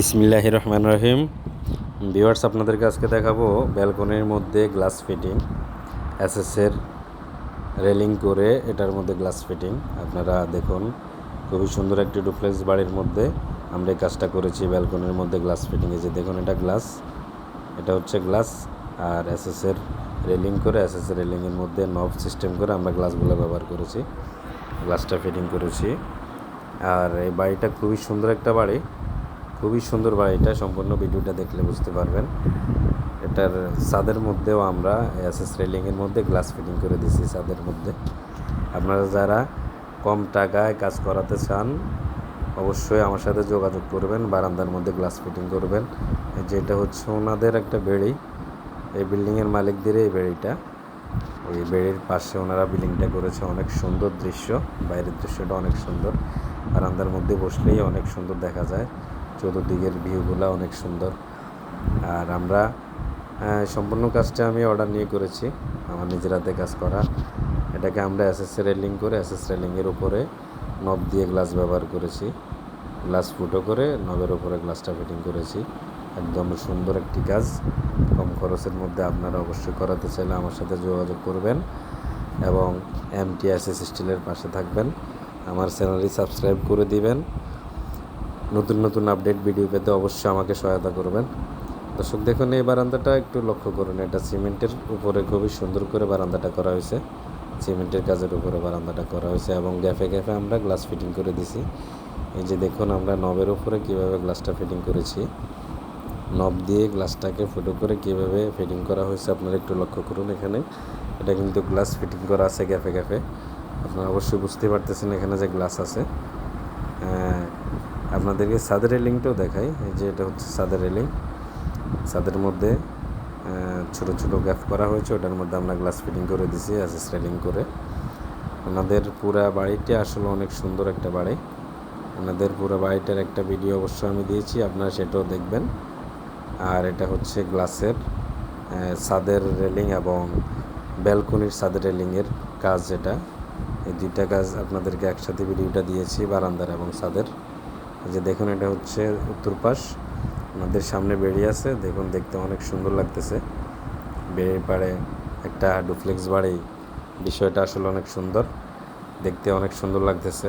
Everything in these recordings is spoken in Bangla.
বিসমিল্লাহ রহমান রহিম। ভিউয়ার্স, আপনাদেরকে আজকে দেখাবো ব্যালকনির মধ্যে গ্লাস ফিটিং এসএসের রেলিং করে এটার মধ্যে গ্লাস ফিটিং। আপনারা দেখুন, খুবই সুন্দর একটি ডুপ্লেক্স বাড়ির মধ্যে আমরা এই কাজটা করেছি ব্যালকনির মধ্যে গ্লাস ফিটিং। এই যে দেখুন, এটা গ্লাস, এটা হচ্ছে গ্লাস আর এসএসের রেলিং করে এসএসের রেলিংয়ের মধ্যে নব সিস্টেম করে আমরা গ্লাসগুলো ব্যবহার করেছি, গ্লাসটা ফিটিং করেছি। আর এই বাড়িটা খুবই সুন্দর একটা বাড়ি খুবই সুন্দর বাড়িটা, সম্পূর্ণ ভিডিওটা দেখলে বুঝতে পারবেন। এটার ছাদের মধ্যেও আমরা এসএস রেলিংয়ের মধ্যে গ্লাস ফিটিং করে দিছি ছাদের মধ্যে। আপনারা যারা কম টাকায় কাজ করাতে চান, অবশ্যই আমার সাথে যোগাযোগ করবেন, বারান্দার মধ্যে গ্লাস ফিটিং করবেন। যেটা হচ্ছে ওনাদের একটা বেড়ি, এই বিল্ডিংয়ের মালিকদের এই বেড়িটা। ওই বেড়ির পাশে ওনারা বিল্ডিংটা করেছে, অনেক সুন্দর দৃশ্য, বাইরের দৃশ্যটা অনেক সুন্দর। বারান্দার মধ্যে বসলেই অনেক সুন্দর দেখা যায়। চতুর্দিকের ভিউগুলো অনেক সুন্দর। আর আমরা সম্পূর্ণ কাজটা আমি অর্ডার নিয়ে করেছি। আমার নিজের হাতে কাজ করা। এটাকে আমরা এসএস রেলিং করে এসএস রেলিংয়ের উপরে নব দিয়ে গ্লাস ব্যবহার করেছি। গ্লাস ফুটো করে নবের উপরে গ্লাসটা ফিটিং করেছি। একদম সুন্দর একটি কাজ। কম খরচের মধ্যে আপনারা অবশ্যই করাতে চাইলে আমার সাথে যোগাযোগ করবেন এবং এমটিএসএস স্টিলের পাশে থাকবেন। আমার চ্যানেলটি সাবস্ক্রাইব করে দিবেন। নতুন নতুন আপডেট ভিডিও পেতে অবশ্যই আমাকে সহায়তা করবেন। দর্শক দেখুন এই বারান্দাটা একটু লক্ষ্য করুন। এটা সিমেন্টের উপরে খুবই সুন্দর করে বারান্দাটা করা হয়েছে। সিমেন্টের কাজের উপরে বারান্দাটা করা হয়েছে এবং গ্যাফে গ্যাফে আমরা গ্লাস ফিটিং করে দিছি। এই যে দেখুন আমরা নবের উপরে কীভাবে গ্লাসটা ফিটিং করেছি। নব দিয়ে গ্লাসটাকে ফুটো করে কীভাবে ফিটিং করা হয়েছে আপনারা একটু লক্ষ্য করুন এখানে। এটা কিন্তু গ্লাস ফিটিং করা আছে গ্যাফে গ্যাফে আপনারা অবশ্যই বুঝতে পারতেছেন এখানে যে গ্লাস আছে। আহ, আপনাদেরকে সাদের রেলিংটাও দেখাই, এই যে এটা হচ্ছে সাদের রেলিং সাদের মধ্যে ছোট ছোট গ্যাপ করা হয়েছে, ওটার মধ্যে আমরা গ্লাস ফিটিং করে দিছি অ্যাসেস রেলিং করে। ওনাদের পুরা বাড়িটি আসলে অনেক সুন্দর একটা বাড়ি। ওনাদের পুরো বাড়িটার একটা ভিডিও অবশ্যই আমি দিয়েছি, আপনারা সেটাও দেখবেন। আর এটা হচ্ছে গ্লাসের সাদের রেলিং এবং ব্যালকনির ছাদের রেলিংয়ের কাজ যেটা। এই দুইটা কাজ আপনাদেরকে একসাথে ভিডিওটা দিয়েছি, বারান্দার এবং এই যে দেখুন, এটা হচ্ছে উত্তর পাশ। আমাদের সামনে বেরিয়ে আছে। দেখুন, দেখতে অনেক সুন্দর লাগতেছে। বেড়ির পাড়ে একটা ডুপ্লেক্স বাড়ি। বিষয়টা আসলে অনেক সুন্দর। দেখতে অনেক সুন্দর লাগতেছে।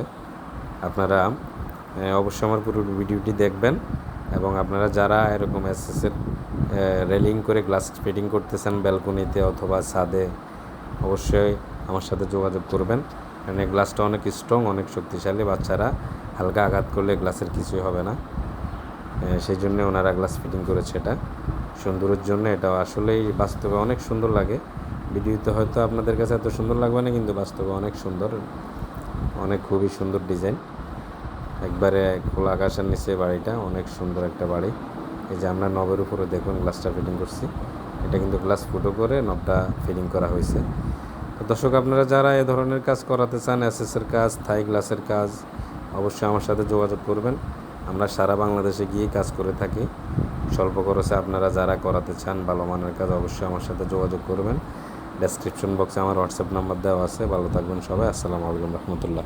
আপনারা অবশ্যই আমার পুরো ভিডিওটি দেখবেন এবং আপনারা যারা এরকম এসএসের রেলিং করে গ্লাস ফিটিং করতেছেন ব্যালকনিতে অথবা ছাদে, অবশ্যই আমার সাথে যোগাযোগ করবেন। কারণ এই গ্লাসটা অনেক স্ট্রং অনেক শক্তিশালী বাচ্চারা হালকা আঘাত করলে গ্লাসের কিছুই হবে না। সেই জন্য ওনারা গ্লাস ফিটিং করেছে এটা। সুন্দরের জন্য এটা আসলেই বাস্তবে অনেক সুন্দর লাগে। ভিডিওতে হয়তো আপনাদের কাছে এত সুন্দর লাগবে না, কিন্তু বাস্তবে অনেক সুন্দর। অনেক খুবই সুন্দর ডিজাইন। একবারে খোলা আকাশের নিচে বাড়িটা, অনেক সুন্দর একটা বাড়ি। এই যে আমরা নবের উপরে দেখুন গ্লাসটা ফিটিং করছি। এটা কিন্তু গ্লাস ফুটো করে নবটা ফিটিং করা হয়েছে। তো দর্শক, আপনারা যারা এ ধরনের কাজ করাতে চান, এসএসের কাজ, থাই গ্লাসের কাজ অবশ্যই আমার সাথে যোগাযোগ করবেন। আমরা সারা বাংলাদেশে গিয়ে কাজ করে থাকি। স্বল্প খরচে আপনারা যারা করাতে চান ভালো মানের কাজ অবশ্যই আমার সাথে যোগাযোগ করবেন। ডেসক্রিপশন বক্সে আমার হোয়াটসঅ্যাপ নাম্বার দেওয়া আছে। ভালো থাকবেন সবাই। আসসালামু আলাইকুম রহমতুল্লাহ।